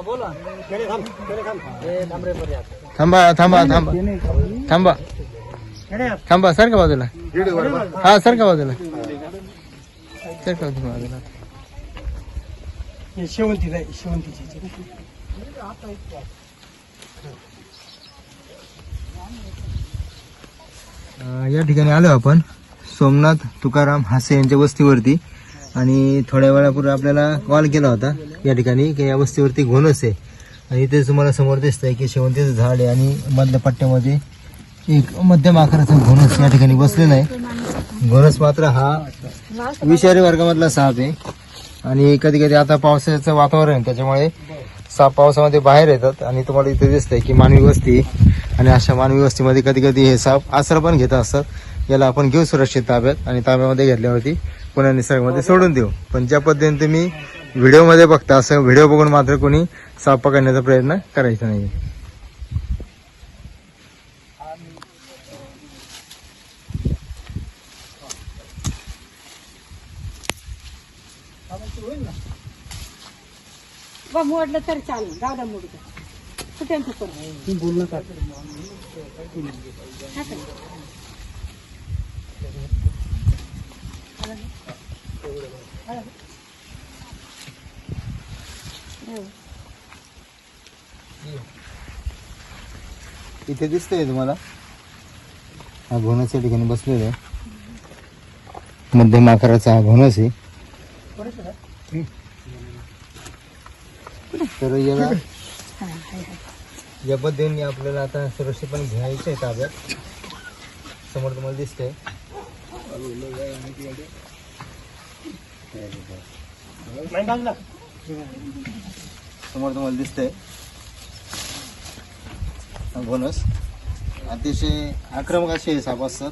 बोला. थांबा थांबा. थांबा थांबा थांबा. सर का बाजूला? हा सर का बाजूला? सर का बाजूला? शेवंती शेवंतीची. या ठिकाणी आलो आपण. सोमनाथ तुकाराम हासे यांच्या वस्तीवरती. आणि थोड्या वेळापूर्वी आपल्याला कॉल केला होता या ठिकाणी की या वस्तीवरती घोणस आहे. आणि इथे तुम्हाला समोर दिसतंय की शेवंतीचं झाड आहे आणि मधल्या पट्ट्यामध्ये एक मध्यम आकाराचा घोणस या ठिकाणी बसलेला आहे. घोणस मात्र हा विषारी वर्गामधला साप आहे. आणि कधी कधी आता पावसाचं वातावरण आहे त्याच्यामुळे साप पावसामध्ये बाहेर येतात. आणि तुम्हाला इथे दिसतंय की मानवी वस्ती आहे. आणि अशा मानवी वस्तीमध्ये कधी कधी हे साप आसरा पण घेत असतात. याला आपण घेऊ सुरक्षित ताब्यात आणि ताब्यामध्ये घेतल्यावरती पुन्हा निसर्गामध्ये सोडून देऊ. पण ज्या पद्धतीने तुम्ही व्हिडिओमध्ये बघता असं व्हिडिओ बघून मात्र कोणी साप पकडण्याचा प्रयत्न करायचा नाही. बा मोडलं तरी चालेल. मोडू त्यांचं करू बोल नका हा का? हो. इथे दिसतंय तुम्हाला. हा घोणस या ठिकाणी बसलेला आहे. मध्यम आकाराचा हा घोणस आहे. तर याला या पद्धतीने आपल्याला आता सुरक्षितपणे घ्यायचं आहे ताब्यात. समोर तुम्हाला दिसतंय. समोर तुम्हाला दिसतंय. बोनस अतिशय आक्रमक असे हे साप असतात.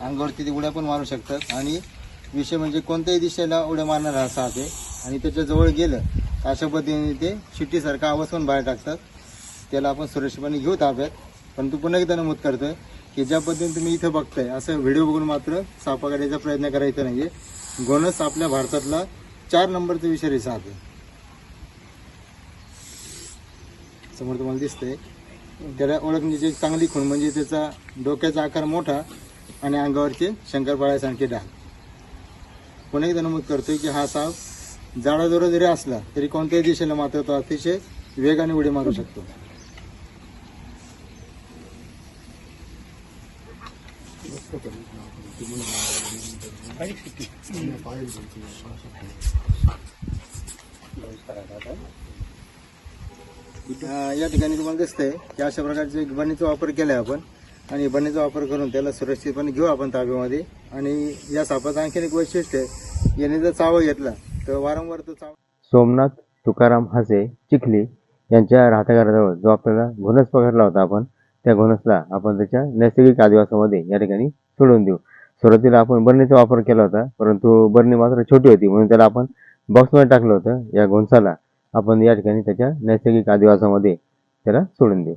अंगावरती ते उड्या पण मारू शकतात. आणि विषय म्हणजे कोणत्याही दिशेला उड्या मारणार हा साप आहे. आणि त्याच्याजवळ गेलं तर अशा पद्धतीने ते शिट्टीसारखा आवाज पण बाहेर टाकतात. त्याला आपण सुरक्षितपणे घेऊ ताब्यात. पण तू पुन्हा एकदा नमूद करतोय. की ज्या पद्धतीने तुम्ही इथं बघताय असं व्हिडिओ बघून मात्र सापा करायचा प्रयत्न करायचा नाहीये. गोनस आपल्या भारतातला चार नंबरचा विषारी साप आहे. समोर तुम्हाला दिसतंय. त्याला ओळखण्याची एक चांगली खूण म्हणजे त्याचा डोक्याचा आकार मोठा आणि अंगावरचे शंकरपाळ्यासारखे डाग. पुन्हा एकदा नमूद करतोय की हा साप जाडाजोडा जरी असला तरी कोणत्याही दिशेला मात्र तो अतिशय वेगाने उडी मारू शकतो. या ठिकाणी तुम्हाला दिसतंय की अशा प्रकारचे बनीचा वापर केलाय आपण. आणि बनीचा वापर करून त्याला सुरक्षितपणे घेऊ आपण ताब्यामध्ये. आणि या सापाचं आणखीन एक वैशिष्ट्य आहे याने जर चावा घेतला तर वारंवार तो चावा सोमनाथ तुकाराम हसे चिखली यांच्या राहत्याघराजवळ जो आपल्याला घोणस पकडला होता आपण त्या घोणसला आपण त्याच्या नैसर्गिक आदिवासामध्ये या ठिकाणी सोडून देऊ. सुरुवातीला आपण बरणीचा वापर केला होता परंतु बरणी मात्र छोटी होती म्हणून त्याला आपण बॉक्समध्ये टाकलं होतं या घोणसाला. आपण या ठिकाणी त्याच्या नैसर्गिक आदिवासामध्ये त्याला सोडून देऊ.